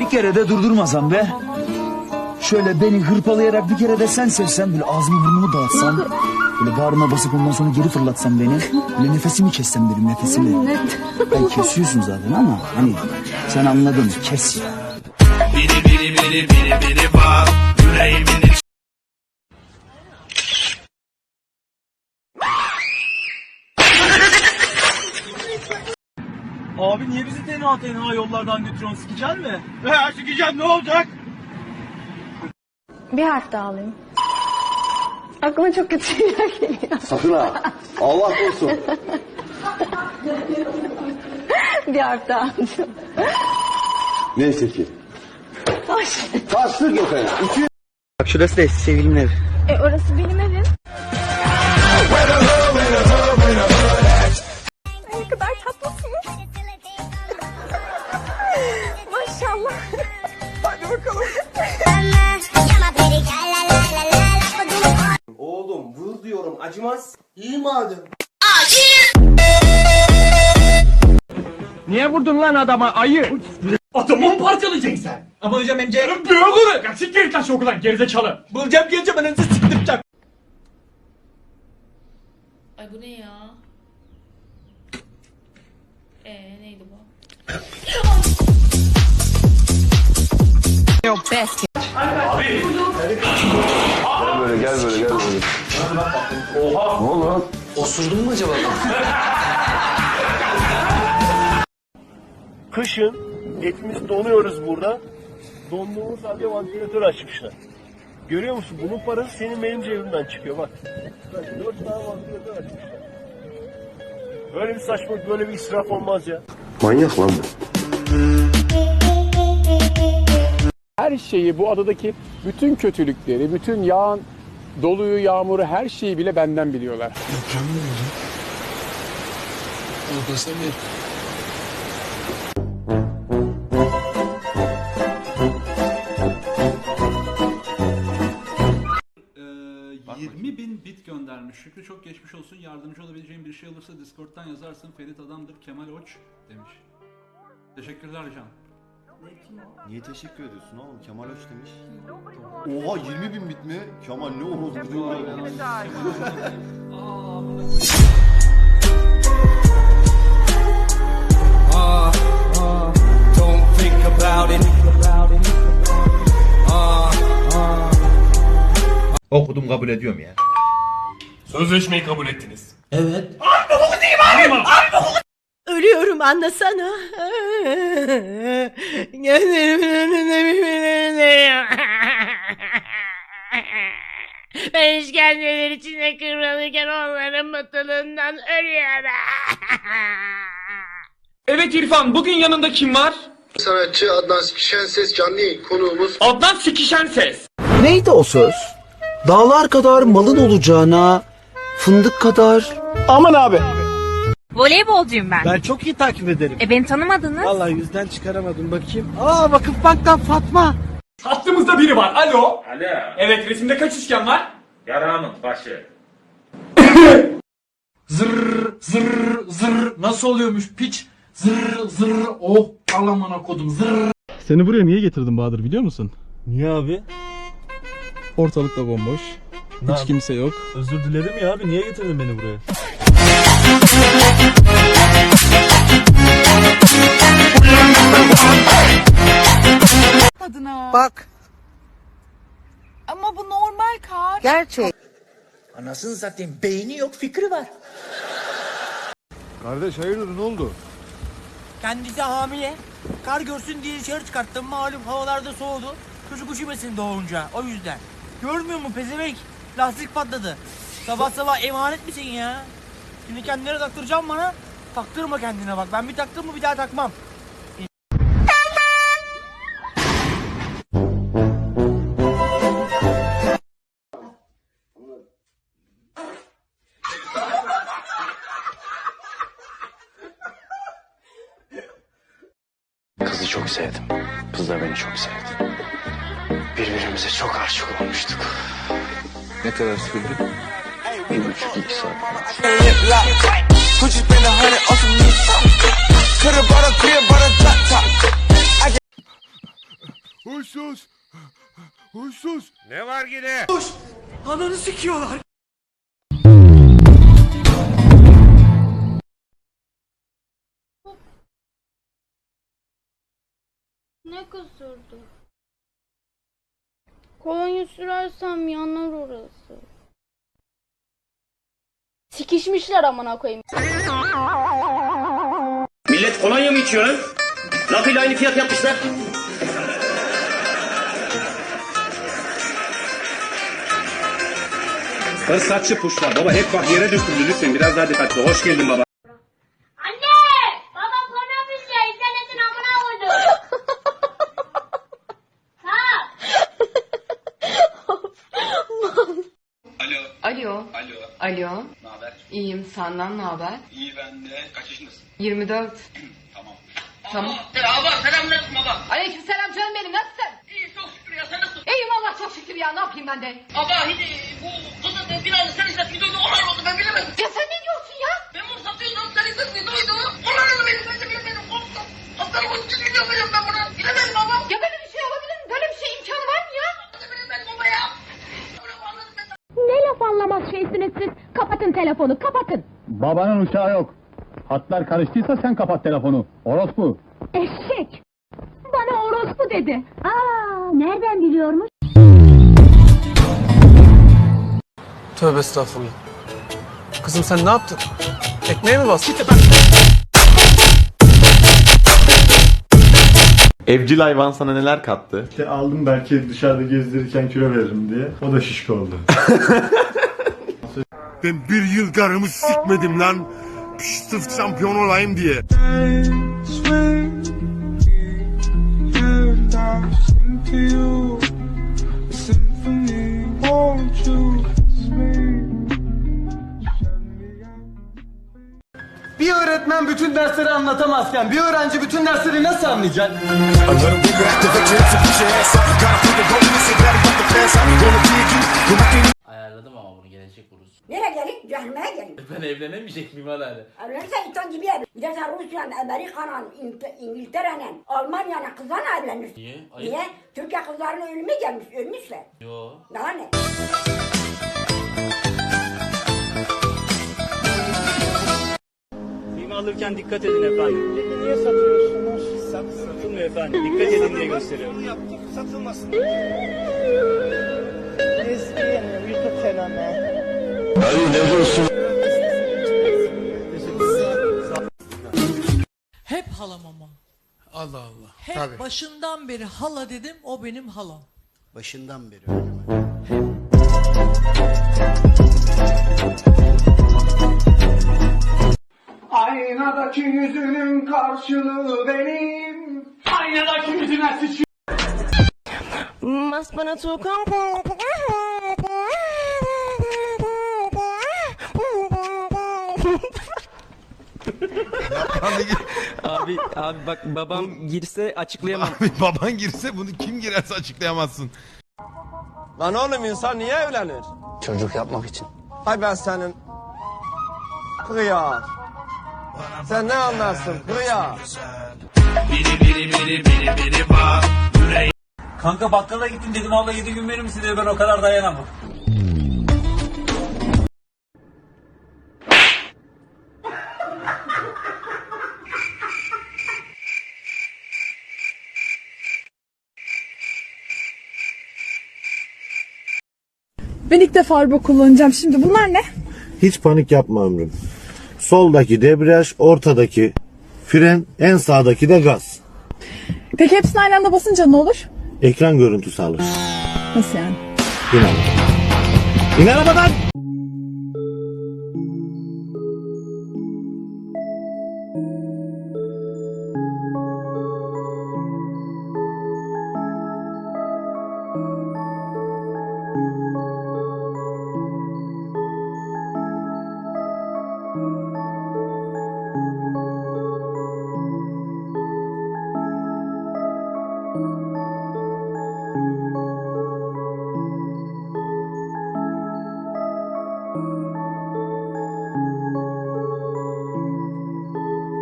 Bir kere de durdurmasam be. Şöyle beni hırpalayarak bir kere de sen sevsen böyle ağzımı burnumu dağıtsan. Böyle bağrıma basıp ondan sonra geri fırlatsan beni. Böyle nefesimi kessem dedim nefesimi. Ay kesiyorsun zaten ama hani sen anladın kes. Biri biri biri biri biri var Yüreğimin Abi niye bizi tenha tenha yollardan götürüyorsun? Sikecen mi? He sikecen ne olacak? Bir harf daha alayım. Aklıma çok kötü şeyler geliyor. Sakın ha. Allah korusun. Bir harf daha alacağım. Neyse ki. Ay. Taşlık yok yani. İki Bak şurası da sevgilimin evi. E orası benim evim. Niye vurdun lan adama ayı? Adamı mı parçalayacaksın sen? Ama hocam emce... Büyük olur. Ya siktir git lan şu okuldan gerizekalı. Bulacağım geleceğim ben önce siktireceğim. Ay bu ne ya? Ee neydi bu? böyle gel böyle gel böyle. Oha. Ne oldu lan? Osurdun mu acaba? Kışın hepimiz donuyoruz burada. Donduğumuz halde vantilatör açmışlar. Görüyor musun? Bunun parası senin benim cebimden çıkıyor bak. Bak, Dört tane vantilatör açmışlar. Böyle bir saçmalık, böyle bir israf olmaz ya. Manyak lan bu. her şeyi bu adadaki bütün kötülükleri, bütün yağan doluyu, yağmuru, her şeyi bile benden biliyorlar. Ee, göndermiş. Şükrü çok geçmiş olsun. Yardımcı olabileceğim bir şey olursa Discord'dan yazarsın. Ferit adamdır. Kemal Oç demiş. Teşekkürler Can. Niye teşekkür ediyorsun oğlum? Kemal Öç demiş. Oha 20 bin bit mi? Kemal ne oldu? Don't think about it Okudum kabul ediyorum ya. Sözleşmeyi kabul ettiniz. Ölüyorum anlasana. Gözlerimin önünde birbirlerine Ben işkenceler içinde kıvrılırken onların mutluluğundan ölüyorum. Evet İrfan bugün yanında kim var? Sanatçı Adnan Şenses canlı yayın konuğumuz. Adnan Sikişen Ses. Neydi o söz? Dağlar kadar malın olacağına fındık kadar... Aman abi. Voleybolcuyum ben. Ben çok iyi takip ederim. E beni tanımadınız. Vallahi yüzden çıkaramadım bakayım. Aa Vakıfbank'tan Fatma. Hattımızda biri var. Alo. Alo Evet resimde kaç üçgen var? Yaramın başı Zırr zırr zırr nasıl oluyormuş piç? Zırr zırr oh alamana kodum zırr. Seni buraya niye getirdim Bahadır biliyor musun? Niye abi? Ortalıkta bomboş. Hiç kimse yok. Özür dilerim ya abi. Niye getirdin beni buraya? Adına. Bak. Ama bu normal kar. Gerçek. Anasını satayım beyni yok fikri var. Kardeş hayırdır ne oldu? Kendisi hamile. Kar görsün diye dışarı çıkarttım. Malum havalarda soğudu. Çocuk üşümesin doğunca. O yüzden. Görmüyor musun pezevenk? Lastik patladı. Sabah sabah emanet misin ya? Şimdi kendine taktıracağım bana. Taktırma kendine bak. Ben bir taktım mı bir daha takmam. Kızı çok sevdim. Kız da beni çok sevdi. Birbirimize çok aşık olmuştuk. Ne kadar sürdü? Bir buçuk iki saat. Huysuz! Huysuz! Ne var yine? Huş! Ananı sikiyorlar! Ne kusurdu? Kolonya sürersem yanar orası. Sikişmişler amına koyayım. Millet kolonya mı içiyor lan? Lafıyla aynı fiyat yapmışlar. Fırsatçı puşlar. Baba hep bak yere döküldü lütfen biraz daha dikkatli. Hoş geldin baba. Anne! Baba porno bizle internetin amına koydu. Alo. Alo. Alo. Ne haber? İyiyim. Senden ne haber? İyi ben de. Kaç yaşındasın? 24. Tamam. Tamam. Baba selamünaleyküm baba. Aleyküm selam canım benim. Nasılsın? İyi çok şükür ya sen nasılsın? İyiyim Allah çok şükür ya. Ne yapayım ben de? Baba hiç bu kızın bir anda sen işte videoda o hal oldu ben bilemedim. Ya sen ne diyorsun ya? Ben bunu satıyordum sen işte videoydu. O hal oldu benim ben de bilemedim. Korktum. Hastalık olsun için video veriyorum ben buna. Bilemedim baba. Ya böyle bir şey olabilir mi? Böyle bir şey imkanı var mı ya? Bilemedim baba ya. Öyle anladım ben. Ne laf anlamaz şeysiniz siz. Kapatın telefonu kapatın. Babanın uçağı yok. Hatlar karıştıysa sen kapat telefonu. Orospu. Eşek. Bana orospu dedi. Aa, nereden biliyormuş? Tövbe estağfurullah. Kızım sen ne yaptın? Ekmeğe mi bastın? Evcil hayvan sana neler kattı? İşte aldım belki dışarıda gezdirirken kilo veririm diye. O da şişko oldu. ben bir yıl karımı sikmedim lan. Sırf şampiyon olayım diye. Bir öğretmen bütün dersleri anlatamazken bir öğrenci bütün dersleri nasıl anlayacak? Ayarladım ama bunu gelecek buluruz. Nereye gelin? Cehenneme gelin. Ben evlenemeyecek miyim hala? Evlenirsen insan gibi evlen. Gidersen Rusya'nın, Amerika'nın, İng- İngiltere'nin, Almanya'nın kızlarla evlenirsin. Niye? Ayıp. Niye? Türkiye kızlarının ölümü gelmiş, ölmüşler. Yo. Daha ne? Filmi alırken dikkat edin efendim. Niye satıyorsunuz? Sat, satılmıyor efendim. Dikkat edin diye gösteriyorum. Bunu yaptık satılmasın. Eski YouTube Hep halam ama. Allah Allah. Hep başından beri hala dedim o benim halam. Başından beri Aynadaki yüzünün karşılığı benim. Aynadaki yüzüne sıçıyor. Mas bana tu Abi abi bak babam girse açıklayamam. Abi baban girse bunu kim girerse açıklayamazsın. Lan oğlum insan niye evlenir? Çocuk yapmak için. Hay ben senin. Hıyar. Sen ne anlarsın hıyar? Biri biri biri biri biri var. Kanka bakkala gittim dedim abla 7 gün verir misin dedi ben o kadar dayanamam. Ben ilk defa araba kullanacağım şimdi. Bunlar ne? Hiç panik yapma ömrüm. Soldaki debriyaj, ortadaki fren, en sağdaki de gaz. Peki hepsini aynı anda basınca ne olur? Ekran görüntüsü alır. Nasıl yani? İn arabadan. İn arabadan.